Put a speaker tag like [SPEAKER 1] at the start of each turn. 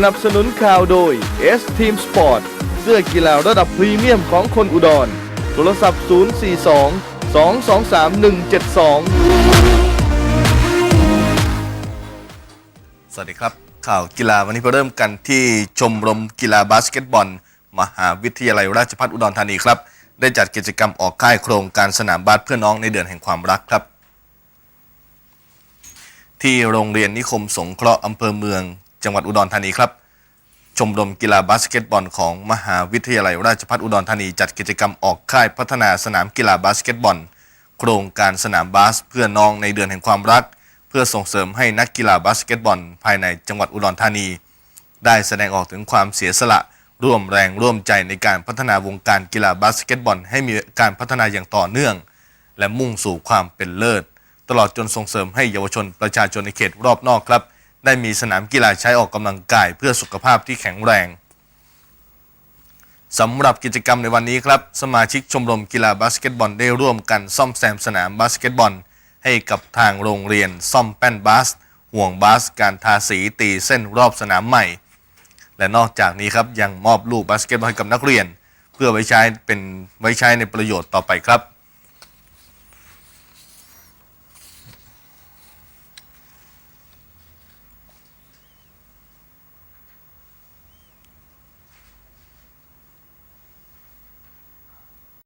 [SPEAKER 1] สนับสนุนข่าวโดย S Team Sport เสื้อกีฬาระดับพรีเมียมของคนอุดร โทรศัพท์ 042 223 172
[SPEAKER 2] สวัสดีครับ ข่าวกีฬาวันนี้เราเริ่มกันที่ชมรมกีฬาบาสเกตบอล มหาวิทยาลัยราชภัฏอุดรธานีครับ ได้จัดกิจกรรมออกค่ายโครงการสนามบาสเพื่อน้องในเดือนแห่งความรักครับที่โรงเรียนนิคมสงเคราะห์อำเภอเมือง จังหวัดอุดรธานีครับ ชมรมกีฬาบาสเกตบอลของมหาวิทยาลัยราชภัฏอุดรธานีจัดกิจกรรมออกค่ายพัฒนาสนามกีฬาบาสเกตบอล โครงการสนามบาสเพื่อน้องในเดือนแห่งความรัก เพื่อส่งเสริมให้นักกีฬาบาสเกตบอล ภายในจังหวัดอุดรธานี ได้แสดงออกถึงความเสียสละร่วมแรงร่วมใจในการพัฒนาวงการกีฬาบาสเกตบอล ให้มีการพัฒนาอย่างต่อเนื่อง และมุ่งสู่ความเป็นเลิศ ตลอดจนส่งเสริมให้เยาวชนประชาชนในเขตรอบนอกครับ ได้มีสนามกีฬาใช้ออกกำลังกายเพื่อสุขภาพที่แข็งแรงสำหรับกิจกรรมในวันนี้ครับ สมาชิกชมรมกีฬาบาสเกตบอลได้ร่วมกันซ่อมแซมสนามบาสเกตบอล ให้กับทางโรงเรียนซ่อมแป้นบาส ห่วงบาสการทาสีตีเส้นรอบสนามใหม่ และนอกจากนี้ครับยังมอบลูกบาสเกตบอลให้กับนักเรียน เพื่อไว้ใช้เป็นไว้ใช้ในประโยชน์ต่อไปครับ